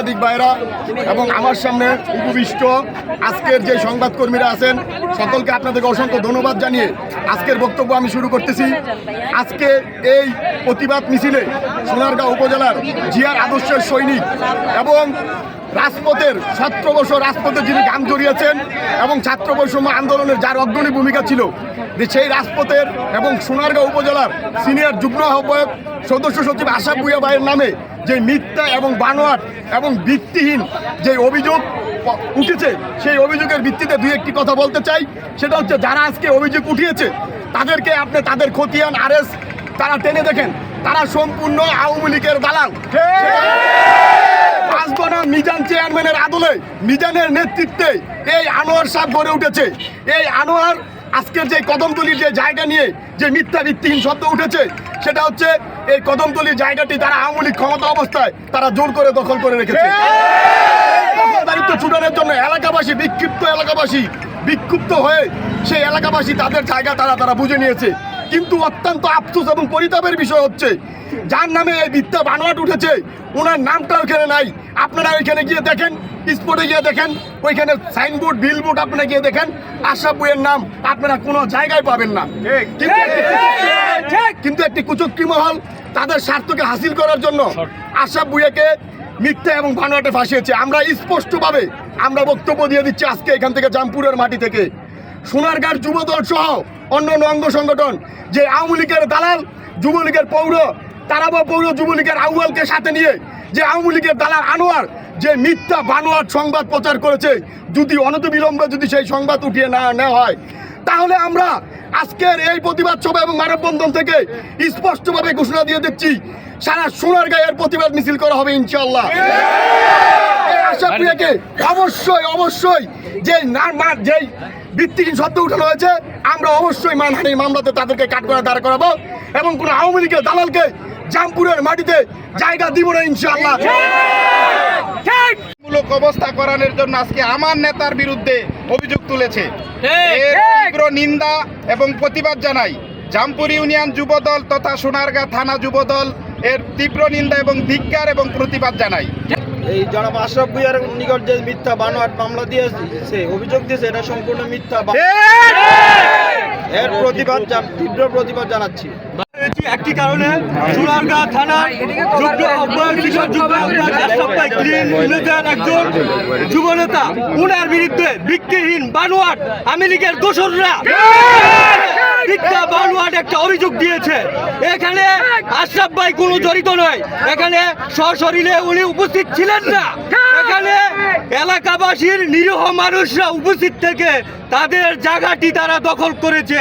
সাংবাদিক ভাইরা এবং আমার সামনে উপবিষ্ট আজকের যে সংবাদকর্মীরা আছেন, সকলকে আপনাদেরকে অসংখ্য ধন্যবাদ জানিয়ে আজকের বক্তব্য আমি শুরু করতেছি। আজকে এই প্রতিবাদ মিছিলে সোনারগাঁও উপজেলার জিয়ার আদর্শের সৈনিক এবং রাজপথের ছাত্র বর্ষ রাজপথে যিনি গান জড়িয়েছেন এবং ছাত্র বৈষম্য আন্দোলনের যার অগ্রণী ভূমিকা ছিল যে সেই রাজপথের এবং সোনারগাঁও উপজেলার সিনিয়র যুগ্ম আহ্বায়ক সদস্য সচিব আশা ভুইয়া ভাইয়ের নামে যে মিথ্যা এবং বানোয়াট এবং ভিত্তিহীন যে অভিযোগ উঠেছে, সেই অভিযোগের ভিত্তিতে দুই একটি কথা বলতে চাই। সেটা হচ্ছে, যারা আজকে অভিযোগ উঠিয়েছে, তাদেরকে আপনি তাদের খতিয়ান, আরএস, তারা টেনে দেখেন। তারা সম্পূর্ণ আওয়ামী লীগের দালাল। পাঁচবনা মিজান চেয়ারম্যানের আদলে, মিজানের নেতৃত্বে এই আনোয়ার সাহ গড়ে উঠেছে। এই আনোয়ার আজকের যে কদমতলির যে জায়গা নিয়ে যে মিথ্যা ভিত্তিহীন শব্দ উঠেছে সেটা হচ্ছে এই কদমতলির জায়গাটি তারা আওয়ামী লীগ ক্ষমতা অবস্থায় তারা জোর করে দখল করে রেখেছে। দায়িত্ব ছুটানোর জন্য এলাকাবাসী বিক্ষিপ্ত এলাকাবাসী বিক্ষুব্ধ হয়ে সেই এলাকাবাসী তাদের জায়গা তারা তারা বুঝে নিয়েছে। কিন্তু অত্যন্ত আফসোস এবং পরিতাপের বিষয় হচ্ছে যার নামে এই মিথ্যা বানোয়াট উঠেছে ওনার নামটা ওইখানে নাই। আপনারা ওইখানে গিয়ে দেখেন স্পটে গিয়ে দেখেন ওইখানে সাইনবোর্ড বিলবোর্ড আপনারা গিয়ে দেখেন আশরাফ বইয়ের নাম আপনারা কোনো জায়গায় পাবেন না। কিন্তু একটি- কিন্তু একটি কুচক্রি মহল তাদের স্বার্থকে হাসিল করার জন্য আশরাফ বুয়াকে মিথ্যা এবং বানোয়াটে ফাঁসিয়েছে। আমরা স্পষ্টভাবে আমরা বক্তব্য দিয়ে দিচ্ছি আজকে এখান থেকে জামপুরের মাটি থেকে। সোনারগাঁর যুবদল সহ অন্য অন্য অঙ্গ সংগঠন, যে আওয়ামী লীগের দালাল, যুবলীগের পৌর, তারাবা পৌর যুবলীগের আউয়ালকে সাথে নিয়ে যে আওয়ামী লীগের দালাল আনোয়ার, যে মিথ্যা বানোয়ার সংবাদ প্রচার করেছে, যদি অনতিবিলম্বে যদি সেই সংবাদ উঠিয়ে না নেওয়া হয়, তাহলে আমরা আজকের এই প্রতিবাদ সভা এবং মানববন্ধন থেকে স্পষ্টভাবে ঘোষণা দিয়ে দিচ্ছি, সারা সোনার গায়ের প্রতিবাদ মিছিল করা হবে ইনশাল্লাহ অবশ্যই অবশ্যই যে না যেই ভিত্তিহীন শব্দ উঠানো হয়েছে আমরা অবশ্যই মানহানি মামলাতে তাদেরকে কাঠ করে দাঁড় করাবো এবং কোনো আওয়ামী লীগের দালালকে জামপুরের মাটিতে জায়গা দিব না ইনশাল্লাহ মূলক অবস্থা করানোর জন্য আজকে আমার নেতার বিরুদ্ধে অভিযোগ তুলেছে। তীব্র নিন্দা এবং প্রতিবাদ জানাই। জামপুর ইউনিয়ন যুবদল তথা সোনারগাঁ থানা যুবদল এর তীব্র নিন্দা এবং ধিক্কার এবং প্রতিবাদ জানাই। এই জনাব আশরাফ ভুইয়ার নিকট যে মিথ্যা বানোয়াট মামলা দিয়েছে অভিযোগ দিয়েছে এটা সম্পূর্ণ মিথ্যা এর প্রতিবাদ তীব্র প্রতিবাদ জানাচ্ছি। একটি কারণে সোনারগাঁ থানার যুগ্ম আহ্বায়ক কিশোর যুগ্ম ভাই ক্লিন ইউনিটের একজন যুব নেতা উনার বিরুদ্ধে ভিত্তিহীন বানোয়াট আওয়ামী লীগের দোসররা। মিথ্যা বানোয়াট একটা অভিযোগ দিয়েছে। এখানে আশরাফ ভাই কোনো জড়িত নয়। এখানে সশরীরে উনি উপস্থিত ছিলেন না। এখানে এলাকাবাসীর নিরীহ মানুষরা উপস্থিত থেকে তাদের জায়গাটি তারা দখল করেছে।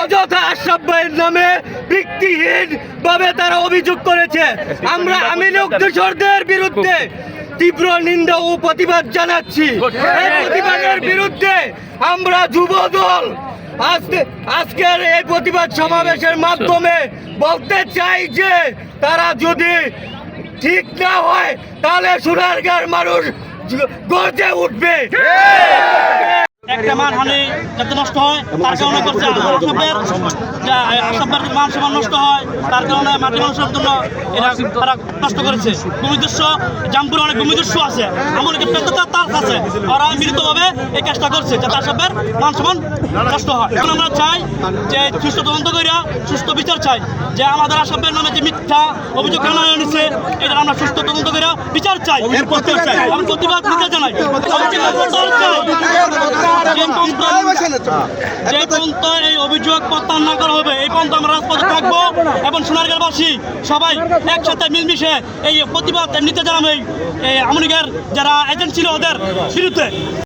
অযথা আশরাফ ভাইয়ের নামে ভিত্তিহীন ভাবে তারা অভিযোগ করেছে। আমরা আমি লোকদের বিরুদ্ধে তীব্র নিন্দা ও প্রতিবাদ জানাচ্ছি। এই প্রতিবাদের বিরুদ্ধে আমরা যুব দল আজকে আজকের এই প্রতিবাদ সমাবেশের মাধ্যমে বলতে চাই যে তারা যদি ঠিক না হয় তাহলে সোনারগাঁর মানুষ গর্জে উঠবে। একটা মানহানি যাতে নষ্ট হয়, তার কারণে করছে আসামের যা আসামের মান সম্মান নষ্ট হয়, তার কারণে মাটি মানুষের জন্য এরা তারা নষ্ট করেছে। ভূমিদস্য, জামপুরে অনেক ভূমিদস্য আছে এমনকি পেততার তার আছে। ওরা মিলিতভাবে এই কাজটা করছে, যাতে আসামের মান সম্মান নষ্ট হয়। এখন আমরা চাই যে সুস্থ তদন্ত করিয়া সুস্থ বিচার চাই, যে আমাদের আসামের নামে যে মিথ্যা অভিযোগ কেন এনেছে এটা আমরা সুস্থ তদন্ত করিয়া বিচার চাই, প্রতিবাদ চাই। আমি প্রতিবাদ দিতে জানাই পর্যন্ত- যে পর্যন্ত এই অভিযোগ প্রত্যাহার না করা হবে এই পর্যন্ত আমরা রাজপথে থাকব এবং সোনারগাঁওবাসী সবাই একসাথে মিলমিশে এই প্রতিবাদ নিতে জানাবে এই আমলিগের যারা এজেন্ট ছিল ওদের বিরুদ্ধে।